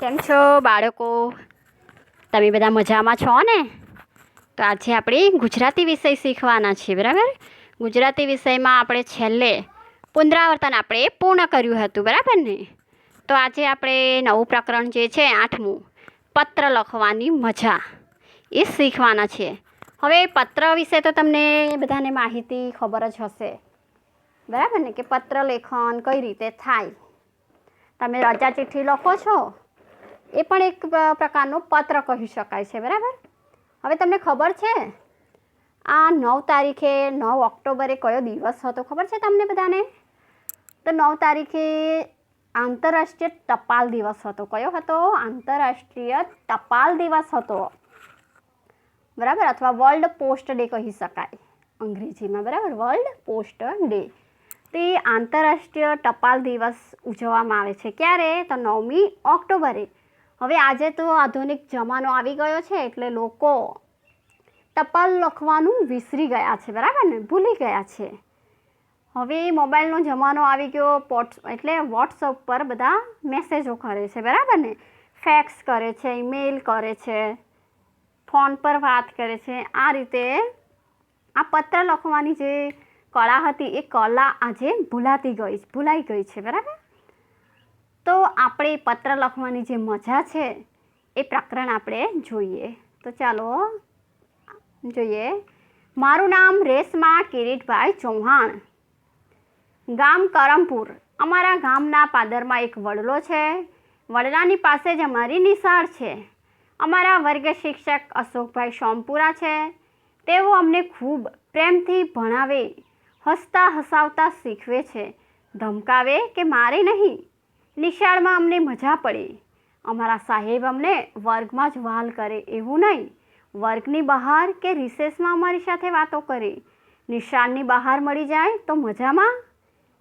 કેમ છો બાળકો? તમે બધા મજામાં છો ને? તો આજે આપણે ગુજરાતી વિષય શીખવાના છીએ, બરાબર? ગુજરાતી વિષયમાં આપણે છેલ્લે પુનરાવર્તન આપણે પૂર્ણ કર્યું હતું, બરાબર ને? તો આજે આપણે નવું પ્રકરણ જે છે, આઠમું, પત્ર લખવાની મજા. એ શીખવાના છે હવે પત્ર વિશે તો તમને બધાને માહિતી ખબર જ હશે. બરાબર ને? કે પત્ર લેખન કઈ રીતે થાય? તમે રજા ચિઠ્ઠી લખો છો? એ પણ એક પ્રકારનું પત્ર કહી શકાય છે, બરાબર? હવે તમને ખબર છે? આ નવ તારીખે, નવ ઓક્ટોબરે કયો દિવસ હતો, ખબર છે તમને બધાને? તો નવ તારીખે આંતરરાષ્ટ્રીય ટપાલ દિવસ હતો. કયો હતો? આંતરરાષ્ટ્રીય ટપાલ દિવસ હતો. બરાબર? અથવા વર્લ્ડ પોસ્ટ ડે કહી શકાય, અંગ્રેજીમાં, બરાબર? World post day. તે આંતરરાષ્ટ્રીય ટપાલ દિવસ ઉજવવામાં આવે છે. ક્યારે? તો નવમી ઓક્ટોબરે. હવે આજે તો આધુનિક જમાનો આવી ગયો છે એટલે લોકો ટપાલ લખવાનું વિસરી ગયા છે, બરાબર ને? ભૂલી ગયા છે. હવે મોબાઈલનો જમાનો આવી ગયો, પોટ, એટલે વોટ્સઅપ પર બધા મેસેજો કરે છે, બરાબર ને? ફેક્સ કરે છે ઈમેલ કરે છે ફોન પર વાત કરે છે. આ રીતે આ પત્ર લખવાની જે કળા હતી, એ કળા આજે ભૂલાતી ગઈ, ભૂલાઈ ગઈ છે, બરાબર? તો આપણે પત્ર લખવાની જે મજા છે, એ પ્રકરણ આપણે જોઈએ. તો ચાલો, જોઈએ. મારું નામ રેશમા કિરીટભાઈ ચૌહાણ. ગામ કરમપુર. અમારા ગામના પાદરમાં એક વડલો છે. વડલાની પાસે જ અમારી નિશાળ છે. અમારા વર્ગ શિક્ષક અશોકભાઈ સોમપુરા છે. તેઓ અમને ખૂબ પ્રેમથી ભણાવે, હસતા હસાવતા શીખવે છે. ધમકાવે કે મારે નહીં? નિશાળમાં અમને મજા પડે. અમારા સાહેબ અમને વર્ગમાં જ વાલ કરે એવું નહીં. વર્ગની બહાર કે રિસેસમાં અમારી સાથે વાતો કરે. નિશાળની બહાર મળી જાય તો મજામાં?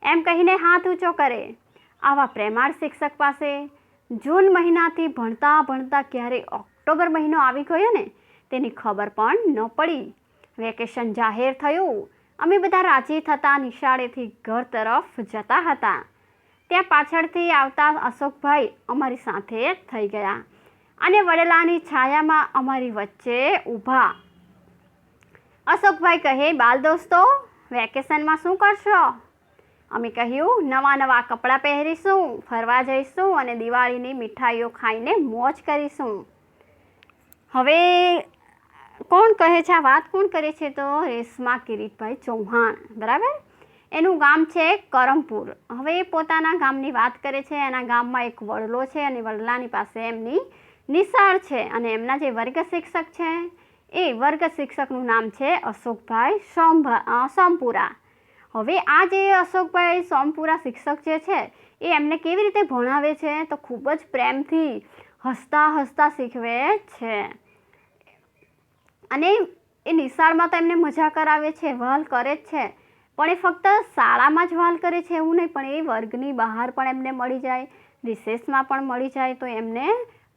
એમ કહીને હાથ ઊંચો કરે. આવા પ્રેમાળ શિક્ષક પાસે જૂન મહિનાથી ભણતા ભણતા ક્યારે ઓક્ટોબર મહિનો આવી ગયો ને, તેની ખબર પણ ન પડી. વેકેશન જાહેર થયું. અમે બધા રાજી થતા નિશાળેથી ઘર તરફ જતા હતા. ત્યાં પાછળથી આવતા અશોકભાઈ અમારી સાથે થઈ ગયા અને વડેલાની છાયામાં અમારી વચ્ચે ઊભા. અશોકભાઈ કહે, બાલ દોસ્તો, વેકેશનમાં શું કરશો? અમે કહ્યું, નવા નવા કપડાં પહેરીશું, ફરવા જઈશું અને દિવાળીની મીઠાઈઓ ખાઈને મોજ કરીશું. હવે કોણ કહે છે? આ વાત કોણ કરે છે તો? રેશમા કિરીટભાઈ ચૌહાણ. બરાબર? એનું ગામ છે કરમપુર. હવે એ પોતાના ગામની વાત કરે છે, એના ગામમાં એક વડલો છે અને વડલાની પાસે એમની નિશાળ છે અને એમના જે વર્ગ શિક્ષક છે, એ વર્ગ શિક્ષકનું નામ છે અશોકભાઈ સોમભા સોમપુરા હવે આ જે અશોકભાઈ સોમપુરા શિક્ષક જે છે, એ એમને કેવી રીતે ભણાવે છે તો ખૂબ જ પ્રેમથી હસતા હસતા શીખવે છે. અને એ નિશાળમાં તો એમને મજા કરાવે છે, વહલ કરે જ છે. પણ એ ફક્ત શાળામાં જ વાલ કરે છે એવું નહીં, પણ એ વર્ગની બહાર પણ એમને મળી જાય, રિસેસમાં પણ મળી જાય, તો એમને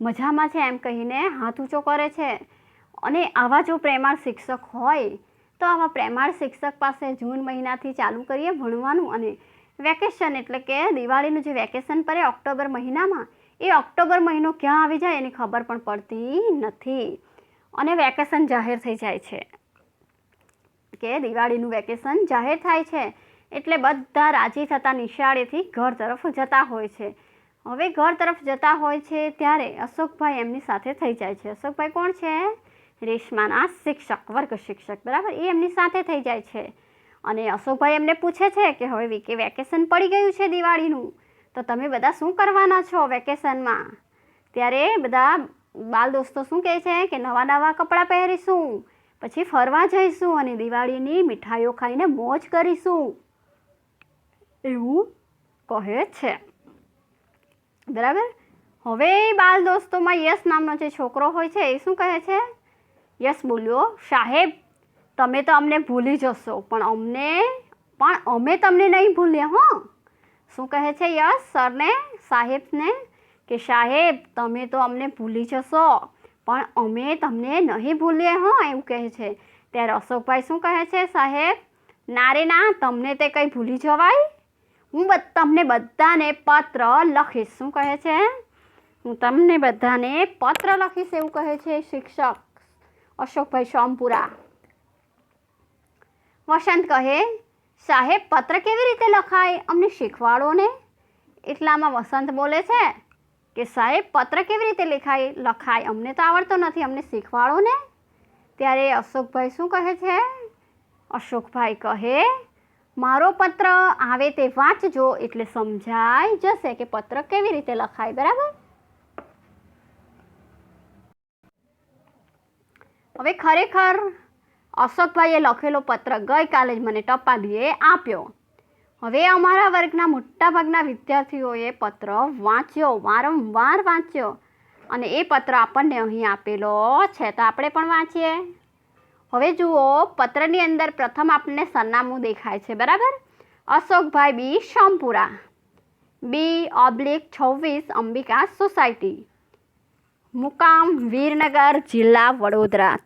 મજામાં છે એમ કહીને હાથ ઊંચો કરે છે. અને આવા જો પ્રેમાળ શિક્ષક હોય, તો આવા પ્રેમાળ શિક્ષક પાસે જૂન મહિનાથી ચાલુ કરીએ ભણવાનું અને વેકેશન એટલે કે દિવાળીનું જે વેકેશન પડે ઓક્ટોબર મહિનામાં, એ ઓક્ટોબર મહિનો ક્યાં આવી જાય એની ખબર પણ પડતી નથી. અને વેકેશન જાહેર થઈ જાય છે. કે દિવાળીનું વેકેશન જાહેર થાય છે. એટલે બધા રાજી થતા નિશાળેથી ઘર તરફ જતા હોય છે. હવે ઘર તરફ જતા હોય છે ત્યારે અશોકભાઈ એમની સાથે થઈ જાય છે. અશોકભાઈ કોણ છે? રેશમાના શિક્ષક, વર્ગ શિક્ષક, બરાબર? એ એમની સાથે થઈ જાય છે. અને અશોકભાઈ એમને પૂછે છે કે હવે વીકે વેકેશન પડી ગયું છે દિવાળીનું. તો તમે બધા શું કરવાના છો વેકેશનમાં? ત્યારે બધા બાલ દોસ્તો શું કહે છે કે નવા નવા કપડાં પહેરીશું. પછી ફરવા જઈશું અને દિવાળીની મીઠાઈઓ ખાઈને મોજ કરીશું. એવું કહે છે. બરાબર? હવે બાલ દોસ્તોમાં યશ નામનો જે છોકરો હોય છે, એ શું કહે છે? યશ બોલ્યો, સાહેબ, તમે તો અમને ભૂલી જશો, પણ અમને, પણ અમે તમને નહીં ભૂલ્યા હો? શું કહે છે યશ સરને, સાહેબને? કે, સાહેબ, તમે તો અમને ભૂલી જશો. પણ અમે તમને નહીં ભૂલીએ, હો, એવું કહે છે. ત્યારે અશોકભાઈ શું કહે છે, સાહેબ? ના રે ના, તમને તે કંઈ ભૂલી જવાય? હું તમને બધાને પત્ર લખીશ. શું કહે છે? હું તમને બધાને પત્ર લખીશ એવું કહે છે શિક્ષક અશોકભાઈ સોમપુરા. વસંત કહે, સાહેબ, પત્ર કેવી રીતે લખાય? અમને શીખવાડો ને. એટલામાં વસંત બોલે છે કે સાહેબ, પત્ર કેવી રીતે લખાય? લખાય? અમને તો આવડતો નથી. અમને શીખવાડો ને ત્યારે અશોકભાઈ શું કહે છે? અશોકભાઈ કહે, મારો પત્ર આવે તે વાંચજો, એટલે સમજાઈ જશે કે પત્ર કેવી રીતે લખાય. બરાબર? હવે ખરેખર અશોકભાઈએ લખેલો પત્ર ગઈકાલે જ મને ટપાલીએ આપ્યો. હવે અમારા વર્ગના મોટાભાગના વિદ્યાર્થીઓએ પત્ર વાંચ્યો, વારંવાર વાંચ્યો અને એ પત્ર આપણને અહીં આપેલો છે. તો આપણે પણ વાંચીએ. હવે જુઓ, પત્રની અંદર પ્રથમ આપણને સરનામું દેખાય છે, બરાબર? અશોકભાઈ બી. શામપુરા. બી. ઓબ્લિક છવ્વીસ, અંબિકા સોસાયટી. મુકામ, વીરનગર જિલ્લા વડોદરા.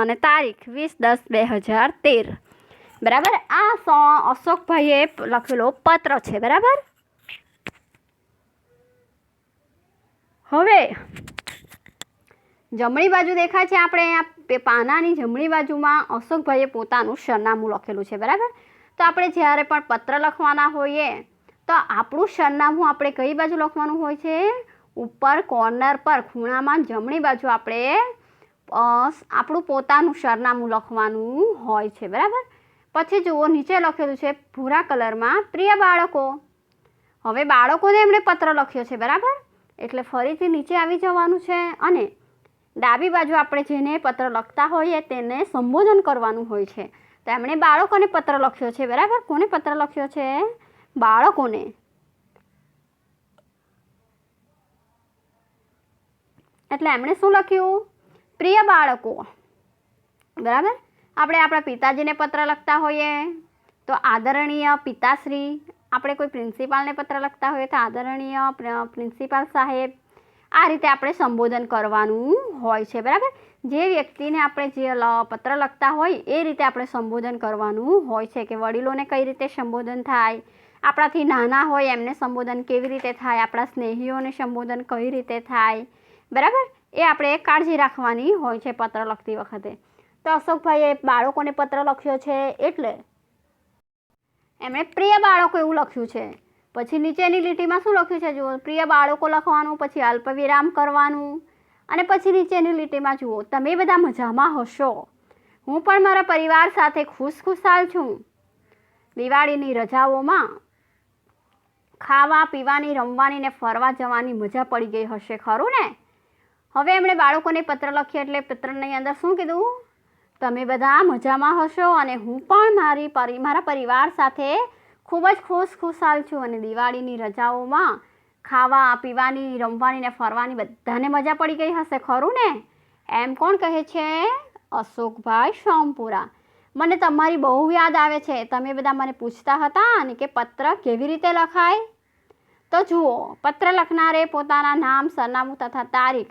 અને તારીખ વીસ દસ બે હજાર તેર. બરાબર? આ સો અશોકભાઈએ લખેલો પત્ર છે, બરાબર? હવે જમણી બાજુ દેખાય છે આપણે પાનાની જમણી બાજુમાં અશોકભાઈએ પોતાનું સરનામું લખેલું છે, બરાબર? તો આપણે જ્યારે પણ પત્ર લખવાના હોઈએ, તો આપણું સરનામું આપણે કઈ બાજુ લખવાનું હોય છે? ઉપર કોર્નર પર, ખૂણામાં જમણી બાજુ આપણે આપણું પોતાનું સરનામું લખવાનું હોય છે, બરાબર? પછી જુઓ, નીચે લખેલું છે ભૂરા કલરમાં પ્રિય બાળકો. હવે બાળકોને એમણે પત્ર લખ્યો છે, બરાબર? એટલે ફરીથી નીચે આવી જવાનું છે અને ડાબી બાજુ આપણે જેને પત્ર લખતા હોઈએ તેને સંબોધન કરવાનું હોય છે. તો એમણે બાળકોને પત્ર લખ્યો છે, બરાબર? કોને પત્ર લખ્યો છે? બાળકોને. એટલે એમણે શું લખ્યું? પ્રિય બાળકો. બરાબર? આપણે આપણા પિતાજીને પત્ર લખતા હોઈએ તો આદરણીય પિતાશ્રી, આપણે કોઈ પ્રિન્સિપાલને પત્ર લખતા હોઈએ તો આદરણીય પ્રિન્સિપાલ સાહેબ, આ રીતે આપણે સંબોધન કરવાનું હોય છે, બરાબર? જે વ્યક્તિને આપણે જે પત્ર લખતા હોય એ રીતે આપણે સંબોધન કરવાનું હોય છે કે વડીલોને કઈ રીતે સંબોધન થાય, આપણાથી નાના હોય એમને સંબોધન કેવી રીતે થાય, આપણા સ્નેહીઓને સંબોધન કઈ રીતે થાય, બરાબર? એ આપણે કાળજી રાખવાની હોય છે પત્ર લખતી વખતે. તો અશોકભાઈએ બાળકોને પત્ર લખ્યો છે એટલે? એમણે પ્રિય બાળકો એવું લખ્યું છે. પછી નીચેની લીટીમાં શું લખ્યું છે જુઓ? પ્રિય બાળકો લખવાનું, પછી અલ્પવિરામ કરવાનું, અને પછી નીચેની લીટીમાં જુઓ, તમે બધા મજામાં હશો. હું પણ મારા પરિવાર સાથે ખુશખુશાલ છું. દિવાળીની રજાઓમાં ખાવા, પીવાની, રમવાની ને ફરવા જવાની મજા પડી ગઈ હશે, ખરું ને? હવે એમણે બાળકોને પત્ર લખ્યો એટલે પત્રની અંદર શું કીધું? તમે બધા મજામાં હશો અને હું પણ મારી પરિ, મારા પરિવાર સાથે ખૂબ જ ખુશ ખુશાલ છું અને દિવાળીની રજાઓમાં ખાવા, પીવાની, રમવાની ને ફરવાની બધાને મજા પડી ગઈ હશે, ખરું ને? એમ કોણ કહે છે? અશોકભાઈ સોમપુરા. મને તમારી બહુ યાદ આવે છે. તમે બધા મને પૂછતા હતા અને કે પત્ર કેવી રીતે લખાય? તો જુઓ, પત્ર લખનારે પોતાના નામ, સરનામું તથા તારીખ,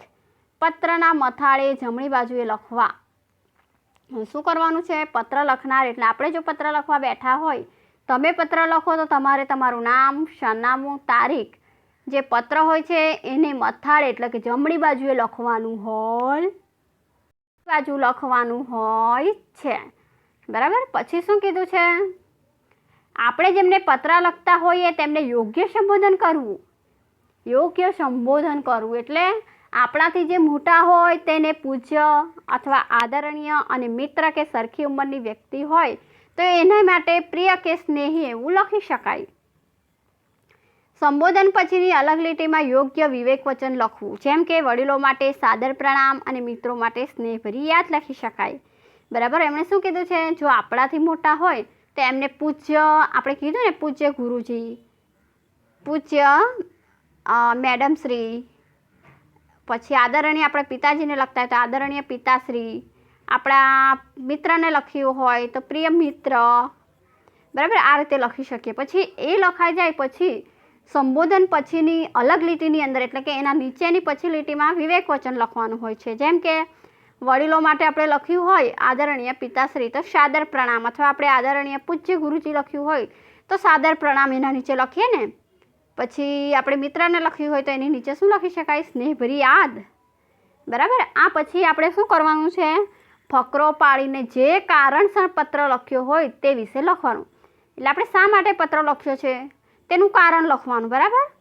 પત્રના મથાળે જમણી બાજુએ લખવા. શું કરવાનું છે? પત્ર લખનાર એટલે આપણે જો પત્ર લખવા બેઠા હોય, તમે પત્ર લખો તો તમારે તમારું નામ, સરનામું, તારીખ જે પત્ર હોય છે એને મથાળ એટલે કે જમણી બાજુએ લખવાનું હોય બાજુ લખવાનું હોય છે. બરાબર? પછી શું કીધું છે? આપણે જેમને પત્ર લખતા હોઈએ તેમને યોગ્ય સંબોધન કરવું. યોગ્ય સંબોધન કરવું એટલે આપણાથી જે મોટા હોય તેને પૂજ્ય અથવા આદરણીય અને મિત્ર કે સરખી ઉંમરની વ્યક્તિ હોય, તો એના માટે પ્રિય કે સ્નેહી એવું લખી શકાય. સંબોધન પછીની અલગ લીટીમાં યોગ્ય વિવેક વચન લખવું, જેમ કે વડીલો માટે સાદર પ્રણામ અને મિત્રો માટે સ્નેહભરી યાદ લખી શકાય. બરાબર? એમણે શું કીધું છે? જો આપણાથી મોટા હોય, તો એમને પૂજ્ય, આપણે કીધું ને પૂજ્ય ગુરુજી, પૂજ્ય મેડમ શ્રી પછી આદરણીય આપણે પિતાજીને લખતા હોય તો આદરણીય પિતાશ્રી, આપણા મિત્રને લખ્યું હોય તો પ્રિય મિત્ર. બરાબર? આ રીતે લખી શકીએ. પછી એ લખાઈ જાય પછી સંબોધન પછીની અલગ લીટીની અંદર, એટલે કે એના નીચેની પછી લીટીમાં વિવેક વચન લખવાનું હોય છે. જેમ કે વડીલો માટે આપણે લખ્યું હોય આદરણીય પિતાશ્રી, તો સાદર પ્રણામ. અથવા આપણે આદરણીય પૂજ્ય ગુરુજી લખ્યું હોય તો સાદર પ્રણામ એના નીચે લખીએ ને. પછી આપણે મિત્રને લખ્યું હોય તો એની નીચે શું લખી શકાય? સ્નેહભરી યાદ. બરાબર? આ પછી આપણે શું કરવાનું છે? ફકરો પાડીને જે કારણસર પત્ર લખ્યો હોય તે વિશે લખવાનું. એટલે આપણે શા માટે પત્ર લખ્યો છે? તેનું કારણ લખવાનું, બરાબર?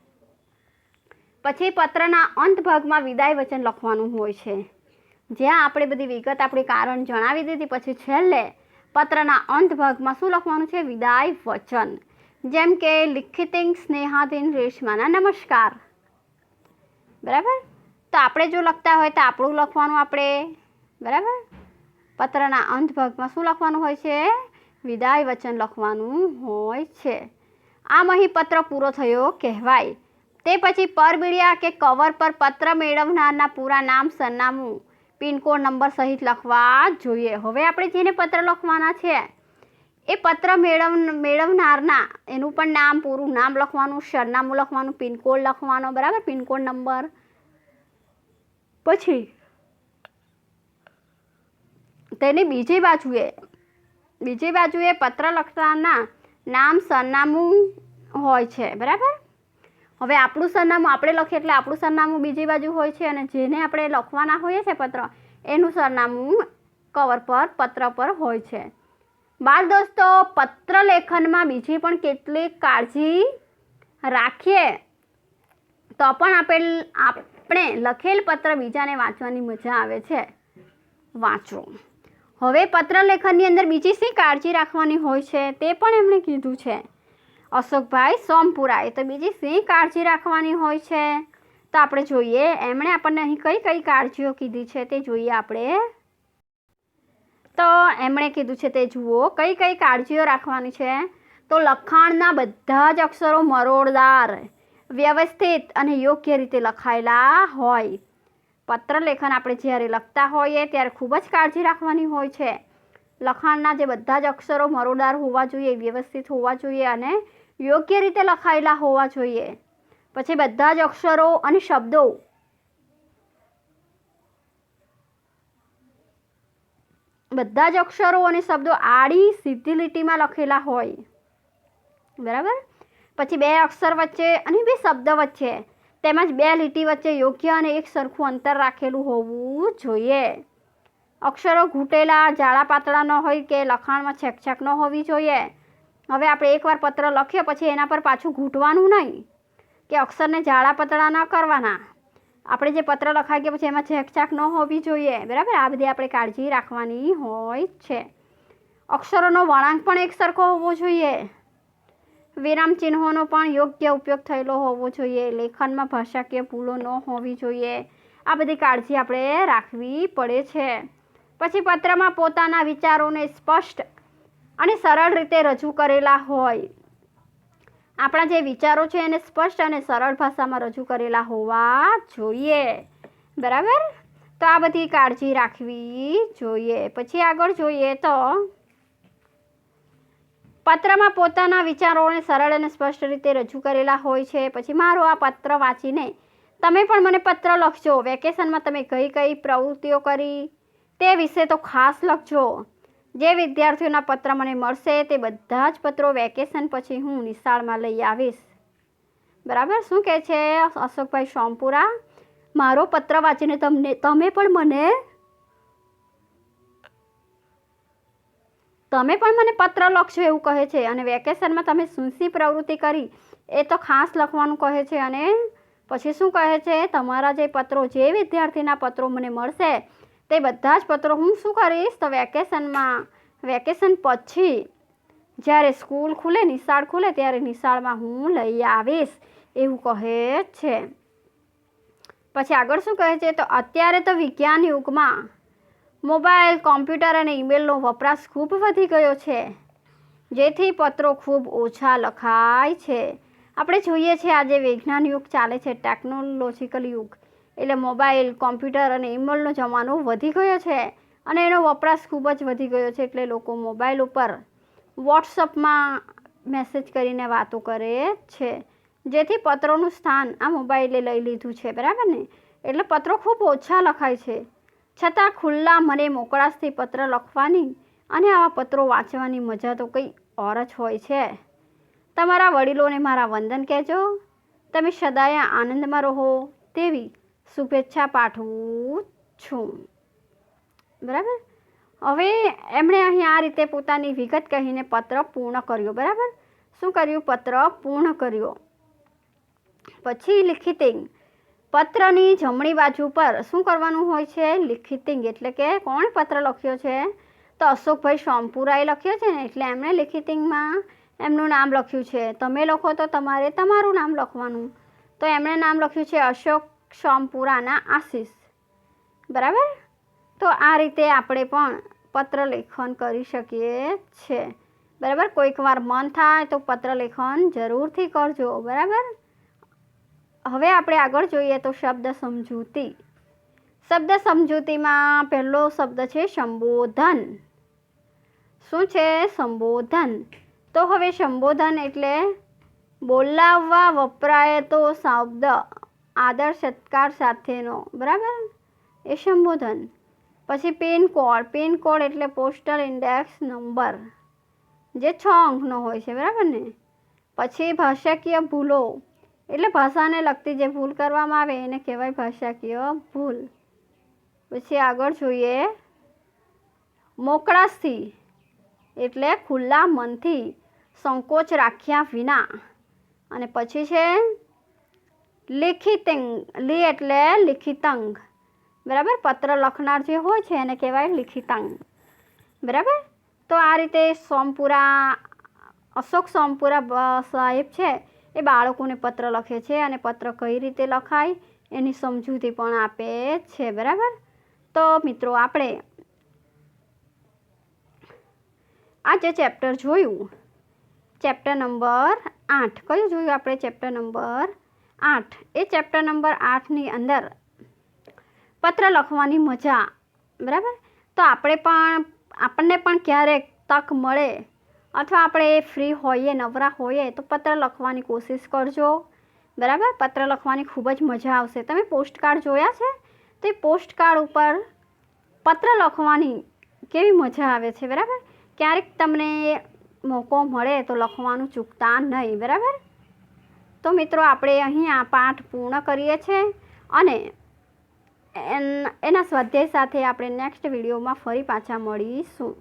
પછી પત્રના અંત ભાગમાં વિદાય વચન લખવાનું હોય છે. જ્યાં આપણે બધી વિગત, આપણી કારણ જણાવી દીધી, પછી છેલ્લે પત્રના અંત ભાગમાં શું લખવાનું છે? વિદાય વચન. જેમ કે લિખિતિંગ સ્નેહાધીન રેશમાના નમસ્કાર. બરાબર? તો આપણે જો લખતા હોય તો આપણું લખવાનું આપણે, બરાબર? પત્રના અંત ભાગમાં શું લખવાનું હોય છે? વિદાય વચન લખવાનું હોય છે. આમ અહીં પત્ર પૂરો થયો કહેવાય. તે પછી પરબીડિયા કે કવર પર પત્ર મેળવનારના પૂરા નામ, સરનામું, પિનકોડ નંબર સહિત લખવા જોઈએ. હવે આપણે જેને પત્ર લખવાના છે એ પત્ર મેળવ, મેળવનારના, એનું પણ નામ પૂરું નામ લખવાનું, સરનામું લખવાનું પિનકોડ લખવાનો, બરાબર? Pin code number. પછી તેની બીજી બાજુએ બીજી બાજુએ પત્ર લખનારના નામ, સરનામું હોય છે, બરાબર? હવે આપણું સરનામું, આપણે લખીએ એટલે આપણું સરનામું બીજી બાજુ હોય છે અને જેને આપણે લખવાના હોઈએ છે પત્ર, એનું સરનામું કવર પર, પત્ર પર હોય છે. બાળ દોસ્તો, પત્ર લેખનમાં બીજી પણ કેટલીક કાળજી રાખીએ. તો પણ આપેલ, આપણે લખેલ પત્ર બીજાને વાંચવાની મજા આવે છે. વાંચો. હવે પત્ર લેખનની અંદર બીજી શી કાળજી રાખવાની હોય છે તે પણ એમણે કીધું છે. અશોકભાઈ સોમપુરાએ તો બીજી શી કાળજી રાખવાની હોય છે? તો આપણે જોઈએ, એમણે આપણને અહીં કઈ કઈ કાળજીઓ કીધી છે તે જોઈએ આપણે. તો એમણે કીધું છે તે જુઓ, કઈ કઈ કાળજીઓ રાખવાની છે? તો લખાણના બધા જ અક્ષરો મરોડદાર વ્યવસ્થિત અને યોગ્ય રીતે લખાયેલા હોય. પત્ર લેખન આપણે જ્યારે લખતા હોઈએ ત્યારે ખૂબ જ કાળજી રાખવાની હોય છે. લખાણના જે બધા જ અક્ષરો મરોડાર હોવા જોઈએ, વ્યવસ્થિત હોવા જોઈએ અને યોગ્ય રીતે લખાયેલા હોવા જોઈએ. પછી બધા જ અક્ષરો અને શબ્દો. બધા જ અક્ષરો અને શબ્દો આડી સીધી લીટીમાં લખેલા હોય. બરાબર? પછી બે અક્ષર વચ્ચે અને બે શબ્દ વચ્ચે. તેમજ બે લીટી વચ્ચે યોગ્ય અને એક સરખું અંતર રાખેલું હોવું જોઈએ. અક્ષરો ઘૂંટેલા, જાડા પાતળા ન હોય કે લખાણમાં છેકછેક ન હોવી જોઈએ. હવે આપણે એકવાર પત્ર લખીએ પછી એના પર પાછું ઘૂંટવાનું નહીં. કે અક્ષરને જાડા પાતળા ન કરવાના. આપણે જે પત્ર લખાઈ ગયા પછી એમાં છેકછાક ન હોવી જોઈએ, બરાબર? આ બધી આપણે કાળજી રાખવાની હોય છે. અક્ષરોનો વળાંક પણ એક સરખો હોવો જોઈએ. વિરામ ચિહ્નોનો પણ યોગ્ય ઉપયોગ થયેલો હોવો જોઈએ. લેખનમાં ભાષાકીય ભૂલો ન હોવી જોઈએ. આ બધી કાળજી આપણે રાખવી પડે છે. પછી પત્રમાં પોતાના વિચારોને સ્પષ્ટ અને સરળ રીતે રજૂ કરેલા હોય. આપણા જે વિચારો છે એને સ્પષ્ટ અને સરળ ભાષામાં રજૂ કરેલા હોવા જોઈએ. બરાબર? તો આ બધી કાળજી રાખવી જોઈએ. પછી આગળ જોઈએ તો પત્રમાં પોતાના વિચારોને સરળ અને સ્પષ્ટ રીતે રજૂ કરેલા હોય છે. પછી મારો આ પત્ર વાંચીને તમે પણ મને પત્ર લખજો. વેકેશનમાં તમે કઈ કઈ પ્રવૃત્તિઓ કરી તે વિશે તો ખાસ લખજો. જે વિદ્યાર્થીઓના પત્ર મને મળશે, તે બધા જ પત્રો વેકેશન પછી હું નિશાળમાં લઈ આવીશ. બરાબર? શું કહે છે અશોકભાઈ સોમપુરા? મારો પત્ર વાંચીને તમને, તમે પણ મને, તમે પણ મને પત્ર લખશો એવું કહે છે. અને વેકેશનમાં તમે શી પ્રવૃત્તિ કરી, એ તો ખાસ લખવાનું કહે છે. અને પછી શું કહે છે? તમારા જે પત્રો, જે વિદ્યાર્થીના પત્રો મને મળશે તે બધા જ પત્રો હું શું કરીશ? તો વેકેશનમાં, વેકેશન પછી જ્યારે સ્કૂલ ખુલે, નિશાળ ખુલે, ત્યારે નિશાળમાં હું લઈ આવીશ, એવું કહે છે. પછી આગળ શું કહે છે? તો અત્યારે તો વિજ્ઞાન યુગમાં મોબાઈલ, કોમ્પ્યુટર અને ઈમેલનો વપરાશ ખૂબ વધી ગયો છે. જેથી પત્રો ખૂબ ઓછા લખાય છે. આપણે જોઈએ છીએ આજે વિજ્ઞાન યુગ ચાલે છે, ટેકનોલોજીકલ યુગ. એટલે મોબાઈલ, કોમ્પ્યુટર અને ઈમેલનો જમાનો વધી ગયો છે અને એનો વપરાશ ખૂબ જ વધી ગયો છે એટલે લોકો મોબાઈલ ઉપર વોટ્સઅપમાં મેસેજ કરીને વાતો કરે છે. જેથી પત્રોનું સ્થાન આ મોબાઈલે લઈ લીધું છે, બરાબર ને? એટલે પત્રો ખૂબ ઓછા લખાય છે. છતાં ખુલ્લા મને મોકળાશથી પત્ર લખવાની અને આવા પત્રો વાંચવાની મજા તો કંઈ ઓર જ હોય છે. તમારા વડીલોને મારા વંદન કહેજો. તમે સદાય આનંદમાં રહો તેવી શુભેચ્છા પાઠવું છું. બરાબર? હવે એમણે અહીં આ રીતે પોતાની વિગત કહીને પત્ર પૂર્ણ કર્યો, બરાબર? શું કર્યું? પત્ર પૂર્ણ કર્યો. પછી લિખિતિંગ. પત્રની જમણી બાજુ પર શું કરવાનું હોય છે? લિખિતિંગ એટલે કે કોણ પત્ર લખ્યો છે? તો અશોકભાઈ સોમપુરાએ લખ્યો છે ને, એટલે એમણે લિખિતિંગમાં એમનું નામ લખ્યું છે. તમે લખો તો તમારે તમારું નામ લખવાનું. તો એમણે નામ લખ્યું છે અશોક સોમપુરાના આશીષ. બરાબર? તો આ રીતે આપણે પણ પત્ર લેખન કરી શકીએ છે. બરાબર? કોઈક વાર મન થાય તો પત્ર લેખન જરૂરથી કરજો. બરાબર? હવે આપણે આગળ જોઈએ તો શબ્દ સમજૂતી. શબ્દ સમજૂતીમાં પહેલો શબ્દ છે સંબોધન. શું છે સંબોધન? તો હવે સંબોધન એટલે બોલાવવા વપરાય તો શબ્દ. આદર સત્કાર સાથેનો, બરાબર? એ સંબોધન. પછી પિનકોડ કોડ, પિન એટલે પોસ્ટલ ઇન્ડેક્સ નંબર, જે છ અંકનો હોય છે, બરાબર ને? પછી ભાષાકીય ભૂલો, એટલે ભાષાને લગતી જે ભૂલ કરવામાં આવે એને કહેવાય ભાષાકીય ભૂલ. પછી આગળ જોઈએ, મોકળાશથી, એટલે ખુલ્લા મનથી સંકોચ રાખ્યા વિના. અને પછી છે લિખિતિંગ લી એટલે લિખિતંગ. બરાબર? પત્ર લખનાર જે હોય છે એને કહેવાય લિખિતંગ. બરાબર? તો આ રીતે સોમપુરા, અશોક સોમપુરા સાહેબ છે, એ બાળકોને પત્ર લખે છે અને પત્ર કઈ રીતે લખાય એની સમજૂતી પણ આપે છે. બરાબર? તો મિત્રો આપણે આ જે ચેપ્ટર જોયું, ચેપ્ટર નંબર આઠ. કયું જોયું આપણે ચેપ્ટર નંબર આઠ. એ ચેપ્ટર નંબર આઠની અંદર પત્ર લખવાની મજા. બરાબર? તો આપણે પણ, આપણને પણ ક્યારેક તક મળે. અથવા આપણે ફ્રી હોઈએ, નવરા હોઈએ, તો પત્ર લખવાની કોશિશ કરજો. બરાબર? પત્ર લખવાની ખૂબ જ મજા આવશે. તમે પોસ્ટકાર્ડ જોયા છે? તો એ પોસ્ટકાર્ડ ઉપર પત્ર લખવાની કેવી મજા આવે છે? બરાબર? ક્યારેક તમને મોકો મળે તો લખવાનું ચૂકતા નહીં. બરાબર? તો મિત્રો આપણે અહીં આ પાઠ પૂર્ણ કરીએ છીએ અને એન સ્વાધ્યાય સાથે આપણે નેક્સ્ટ વિડીયોમાં ફરી પાછા મળીશું.